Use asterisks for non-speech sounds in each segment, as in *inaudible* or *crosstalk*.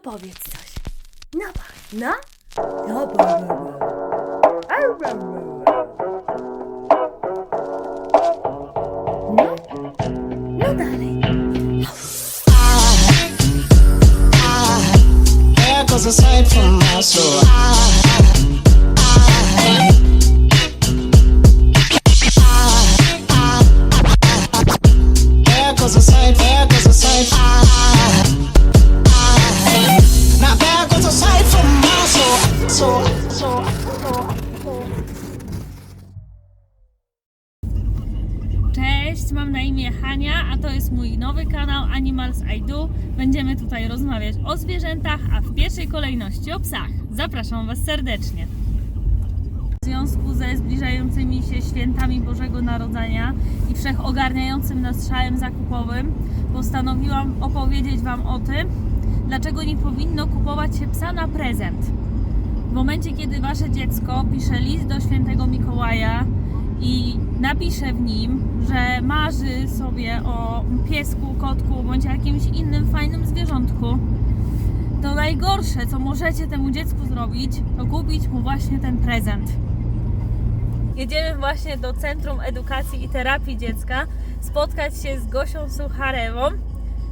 Powiedz coś. No, no. No, bo- bo- bo. Au, bo- bo- bo. No, no dalej. Cześć, mam na imię Hania, a to jest mój nowy kanał Animals I Do. Będziemy tutaj rozmawiać o zwierzętach, a w pierwszej kolejności o psach. Zapraszam Was serdecznie. W związku ze zbliżającymi się świętami Bożego Narodzenia i wszechogarniającym nas szałem zakupowym, postanowiłam opowiedzieć Wam o tym, dlaczego nie powinno kupować się psa na prezent. W momencie, kiedy wasze dziecko pisze list do świętego Mikołaja i napisze w nim, że marzy sobie o piesku, kotku bądź jakimś innym fajnym zwierzątku, to najgorsze, co możecie temu dziecku zrobić, to kupić mu właśnie ten prezent. Jedziemy właśnie do Centrum Edukacji i Terapii Dziecka spotkać się z Gosią Sucharewą,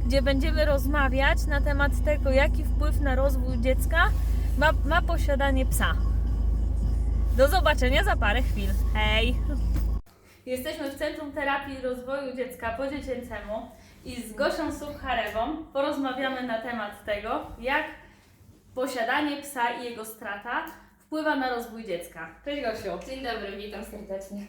gdzie będziemy rozmawiać na temat tego, jaki wpływ na rozwój dziecka ma, ma posiadanie psa. Do zobaczenia za parę chwil. Hej! Jesteśmy w Centrum Terapii i Rozwoju Dziecka po dziecięcemu i z Gosią Sucharewą porozmawiamy na temat tego, jak posiadanie psa i jego strata wpływa na rozwój dziecka. Cześć Gosiu! Dzień dobry, witam serdecznie.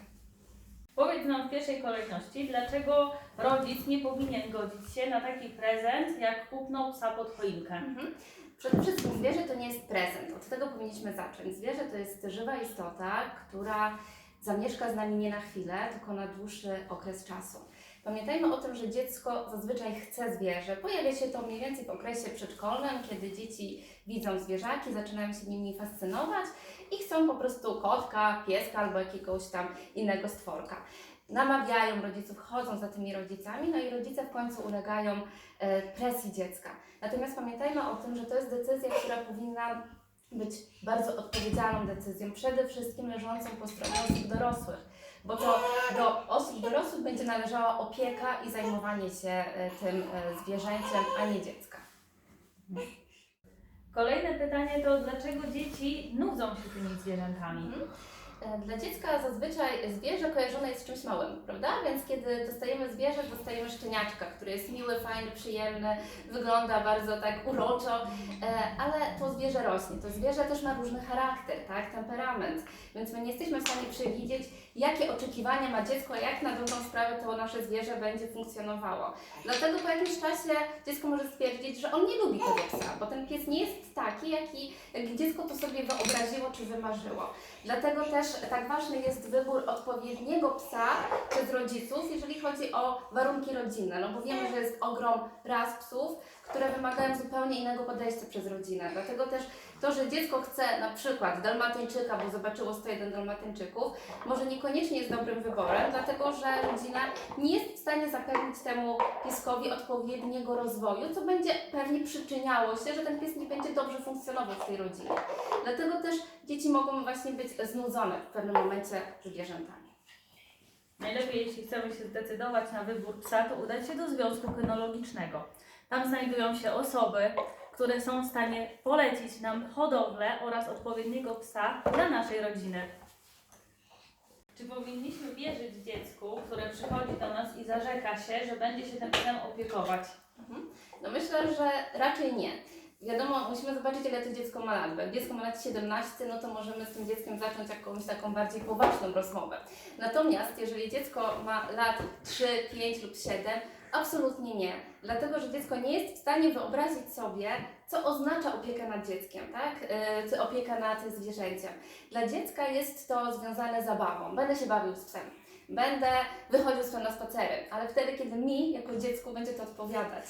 Powiedz nam w pierwszej kolejności, dlaczego rodzic nie powinien godzić się na taki prezent, jak kupno psa pod choinkę. Mhm. Przede wszystkim zwierzę to nie jest prezent, od tego powinniśmy zacząć. Zwierzę to jest żywa istota, która zamieszka z nami nie na chwilę, tylko na dłuższy okres czasu. Pamiętajmy o tym, że dziecko zazwyczaj chce zwierzę. Pojawia się to mniej więcej w okresie przedszkolnym, kiedy dzieci widzą zwierzaki, zaczynają się nimi fascynować i chcą po prostu kotka, pieska albo jakiegoś tam innego stworka. Namawiają rodziców, chodzą za tymi rodzicami, no i rodzice w końcu ulegają e, presji dziecka. Natomiast pamiętajmy o tym, że to jest decyzja, która powinna być bardzo odpowiedzialną decyzją, przede wszystkim leżącą po stronie osób dorosłych, bo to do osób dorosłych będzie należała opieka i zajmowanie się e, tym e, zwierzęciem, a nie dziecka. Kolejne pytanie to, dlaczego dzieci nudzą się tymi zwierzętami? E, Dla dziecka zazwyczaj zwierzę kojarzone jest z czymś małym, prawda? Więc kiedy dostajemy zwierzę, dostajemy szczeniaczka, który jest miły, fajny, przyjemny, wygląda bardzo tak uroczo, e, ale to zwierzę rośnie. To zwierzę też ma różny charakter, tak? temperament, więc my nie jesteśmy w stanie przewidzieć, jakie oczekiwania ma dziecko, jak na dobrą sprawę to nasze zwierzę będzie funkcjonowało. Dlatego po jakimś czasie dziecko może stwierdzić, że on nie lubi tego psa, bo ten pies nie jest taki, jaki, jaki dziecko to sobie wyobraziło czy wymarzyło. Dlatego też tak ważny jest wybór odpowiedniego psa przez rodziców, jeżeli chodzi o warunki rodzinne, no bo wiemy, że jest ogrom ras psów, które wymagają zupełnie innego podejścia przez rodzinę. Dlatego też to, że dziecko chce na przykład dalmatyńczyka, bo zobaczyło 101 dalmatyńczyków, może niekoniecznie jest dobrym wyborem, dlatego że rodzina nie jest w stanie zapewnić temu pieskowi odpowiedniego rozwoju, co będzie pewnie przyczyniało się, że ten pies nie będzie dobrze funkcjonował w tej rodzinie. Dlatego też dzieci mogą właśnie być znudzone w pewnym momencie zwierzętami. Najlepiej, jeśli chcemy się zdecydować na wybór psa, to udać się do związku kynologicznego. Tam znajdują się osoby, które są w stanie polecić nam hodowlę oraz odpowiedniego psa dla naszej rodziny. Czy powinniśmy wierzyć dziecku, które przychodzi do nas i zarzeka się, że będzie się tym psem opiekować? No myślę, że raczej nie. Wiadomo, musimy zobaczyć, ile to dziecko ma lat. Jak dziecko ma lat 17, no to możemy z tym dzieckiem zacząć jakąś taką bardziej poważną rozmowę. Natomiast jeżeli dziecko ma lat 3, 5 lub 7, absolutnie nie. Dlatego, że dziecko nie jest w stanie wyobrazić sobie, co oznacza opieka nad dzieckiem, tak? Yy, czy opieka nad zwierzęciem. Dla dziecka jest to związane z zabawą. Będę się bawił z psem. Będę wychodził z psem na spacery, ale wtedy, kiedy mi, jako dziecku, będzie to odpowiadać.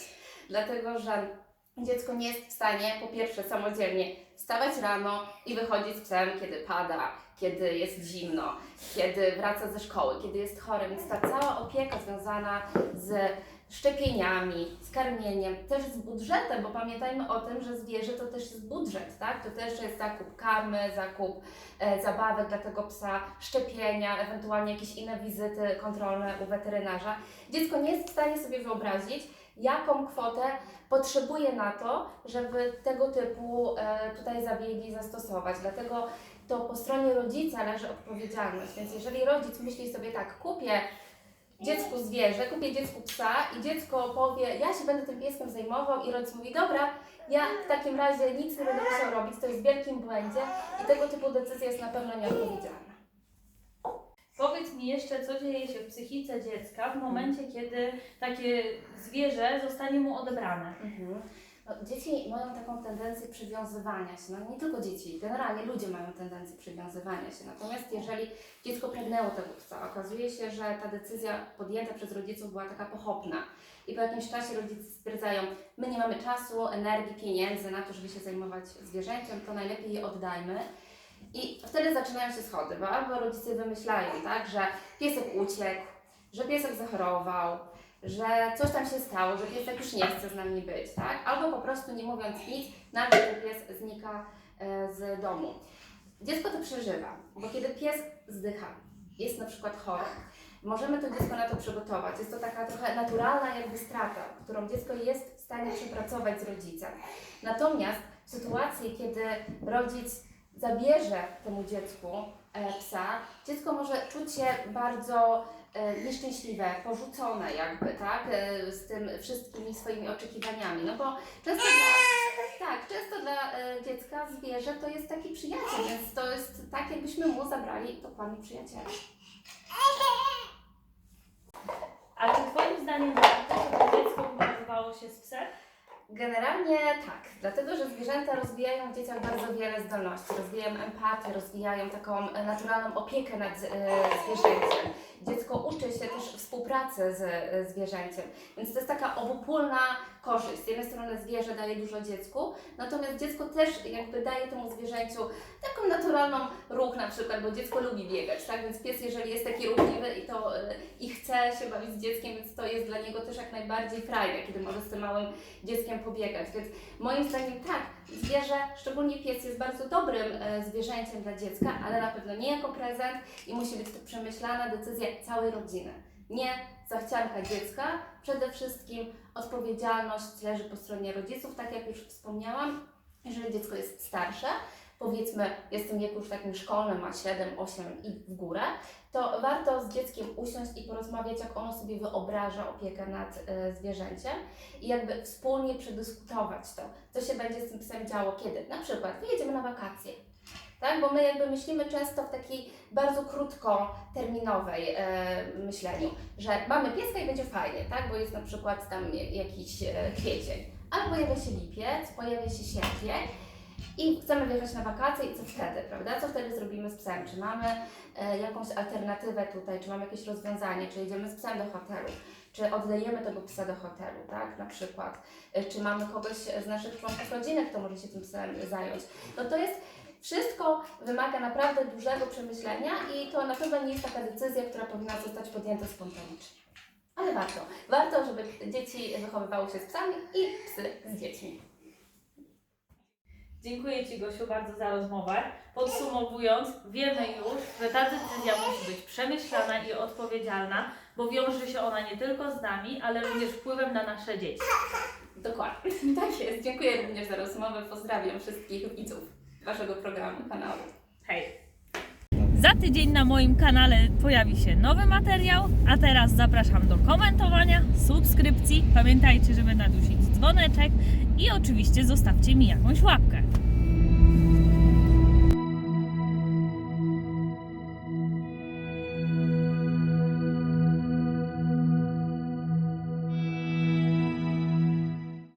Dlatego, że dziecko nie jest w stanie po pierwsze samodzielnie wstawać rano i wychodzić z psem, kiedy pada, kiedy jest zimno, kiedy wraca ze szkoły, kiedy jest chory, więc ta cała opieka związana z szczepieniami, z karmieniem, też z budżetem, bo pamiętajmy o tym, że zwierzę to też jest budżet, tak? To też jest zakup karmy, zakup e, zabawek dla tego psa, szczepienia, ewentualnie jakieś inne wizyty kontrolne u weterynarza. Dziecko nie jest w stanie sobie wyobrazić, jaką kwotę potrzebuje na to, żeby tego typu e, tutaj zabiegi zastosować. Dlatego to po stronie rodzica leży odpowiedzialność. Więc jeżeli rodzic myśli sobie tak, kupię dziecku zwierzę, kupię dziecku psa i dziecko powie, ja się będę tym pieskiem zajmował i rodzic mówi, dobra, ja w takim razie nic nie będę musiał robić, to jest w wielkim błędzie i tego typu decyzja jest na pewno nieodpowiedzialna. Powiedz mi jeszcze, co dzieje się w psychice dziecka w momencie, kiedy takie zwierzę zostanie mu odebrane. Mhm. No, dzieci mają taką tendencję przywiązywania się, no nie tylko dzieci, generalnie ludzie mają tendencję przywiązywania się. Natomiast jeżeli dziecko pragnęło tego psa, okazuje się, że ta decyzja podjęta przez rodziców była taka pochopna i po jakimś czasie rodzice stwierdzają, my nie mamy czasu, energii, pieniędzy na to, żeby się zajmować zwierzęciem, to najlepiej je oddajmy. I wtedy zaczynają się schody, bo albo rodzice wymyślają, tak, że piesek uciekł, że piesek zachorował, że coś tam się stało, że piesek już nie chce z nami być, tak? Albo po prostu nie mówiąc nic, nagle pies znika e, z domu. Dziecko to przeżywa, bo kiedy pies zdycha, jest na przykład chory, możemy to dziecko na to przygotować. Jest to taka trochę naturalna jakby strata, którą dziecko jest w stanie przepracować z rodzicem. Natomiast w sytuacji, kiedy rodzic zabierze temu dziecku e, psa, dziecko może czuć się bardzo e, nieszczęśliwe, porzucone jakby, tak, e, z tym wszystkimi swoimi oczekiwaniami, no bo często dla, tak, często dla dziecka zwierzę to jest taki przyjaciel, więc to jest tak, jakbyśmy mu zabrali dokładnie przyjaciela. A czy Twoim zdaniem warto, żeby dziecko wychowywało się z psem? Generalnie tak, dlatego że zwierzęta rozwijają w dzieciach bardzo wiele zdolności, rozwijają empatię, rozwijają taką naturalną opiekę nad e, zwierzęciem. Dziecko uczy się też współpracy z e, zwierzęciem, więc to jest taka obopólna korzyść. Z jednej strony zwierzę daje dużo dziecku, natomiast dziecko też jakby daje temu zwierzęciu taką naturalną ruch na przykład, bo dziecko lubi biegać, tak? Więc pies, jeżeli jest taki ruchliwy i to e, i chce się bawić z dzieckiem, więc to jest dla niego też jak najbardziej frajne, kiedy może z tym małym dzieckiem pobiegać. Więc moim zdaniem tak, zwierzę, szczególnie pies jest bardzo dobrym e, zwierzęciem dla dziecka, ale na pewno nie jako prezent i musi być to przemyślana decyzja całej rodziny. Nie zachcianka dziecka, przede wszystkim odpowiedzialność leży po stronie rodziców, tak jak już wspomniałam, jeżeli dziecko jest starsze, powiedzmy jest w wieku już takim szkolnym, ma 7, 8 i w górę, to warto z dzieckiem usiąść i porozmawiać, jak ono sobie wyobraża opiekę nad e, zwierzęciem i jakby wspólnie przedyskutować to, co się będzie z tym psem działo, kiedy na przykład wyjedziemy na wakacje. Tak, bo my jakby myślimy często w takiej bardzo krótkoterminowej e, myśleniu, że mamy pieska i będzie fajnie, tak, bo jest na przykład tam jakiś e, kwiecień, ale pojawia się lipiec, pojawia się sierpień i chcemy wyjechać na wakacje i co wtedy, prawda? Co wtedy zrobimy z psem? Czy mamy e, jakąś alternatywę tutaj, czy mamy jakieś rozwiązanie, czy jedziemy z psem do hotelu, czy oddajemy tego psa do hotelu, tak? Na przykład, E, czy mamy kogoś z naszych członków rodziny, kto może się tym psem zająć. No to jest wszystko wymaga naprawdę dużego przemyślenia i to na pewno nie jest taka decyzja, która powinna zostać podjęta spontanicznie. Ale warto. Warto, żeby dzieci wychowywały się z psami i psy z dziećmi. Dziękuję Ci Gosiu bardzo za rozmowę. Podsumowując, wiemy już, że ta decyzja musi być przemyślana i odpowiedzialna, bo wiąże się ona nie tylko z nami, ale również wpływem na nasze dzieci. Dokładnie. *laughs* Tak jest. Dziękuję również za rozmowę. Pozdrawiam wszystkich widzów Waszego programu, kanału. Hej! Za tydzień na moim kanale pojawi się nowy materiał, a teraz zapraszam do komentowania, subskrypcji. Pamiętajcie, żeby nadusić dzwoneczek i oczywiście zostawcie mi jakąś łapkę.